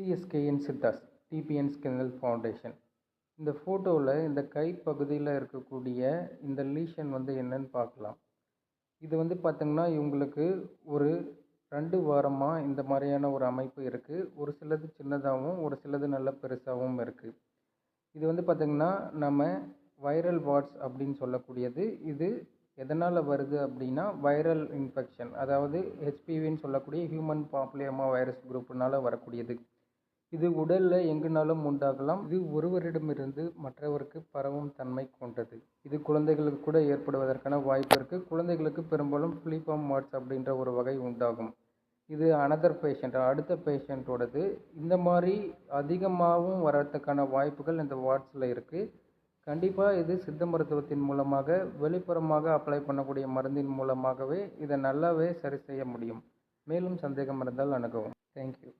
சிஎஸ்கேஎன் சித்தாஸ் டிபிஎன் ஸ்கின்னல் foundation இந்த ஃபோட்டோவில் இந்த கை பகுதியில் இருக்கக்கூடிய இந்த லீஷன் வந்து என்னன்னு பார்க்கலாம். இது வந்து பார்த்திங்கன்னா இவங்களுக்கு ஒரு ரெண்டு வாரமாக இந்த மாதிரியான ஒரு அமைப்பு இருக்குது ஒரு சிலது சின்னதாகவும் ஒரு சிலது நல்ல பெருசாகவும் இருக்குது இது வந்து பார்த்திங்கன்னா நம்ம வைரல் வாட்ஸ் அப்படின்னு சொல்லக்கூடியது. இது எதனால் வருது அப்படின்னா வைரல் இன்ஃபெக்ஷன் அதாவது ஹெச்பிவின்னு சொல்லக்கூடிய ஹியூமன் பாப்புலேமா வைரஸ் குரூப்னால் வரக்கூடியது. இது உடலில் எங்குனாலும் உண்டாகலாம். இது ஒருவரிடமிருந்து மற்றவருக்கு பரவும் தன்மை கொண்டது. இது குழந்தைகளுக்கு கூட ஏற்படுவதற்கான வாய்ப்பு இருக்குது குழந்தைகளுக்கு பெரும்பாலும் ஃபிலிபாம் வாட்ஸ் அப்படின்ற ஒரு வகை உண்டாகும். இது அனதர் பேஷண்ட் அடுத்த பேஷண்ட்டோடது இந்த மாதிரி அதிகமாகவும் வர்றதுக்கான வாய்ப்புகள் இந்த வாட்ஸில் இருக்குது கண்டிப்பாக இது சித்த மருத்துவத்தின் மூலமாக வெளிப்புறமாக அப்ளை பண்ணக்கூடிய மருந்தின் மூலமாகவே இதை நல்லாவே சரி செய்ய முடியும். மேலும் சந்தேகம் இருந்தால் அணுகவும். தேங்க்யூ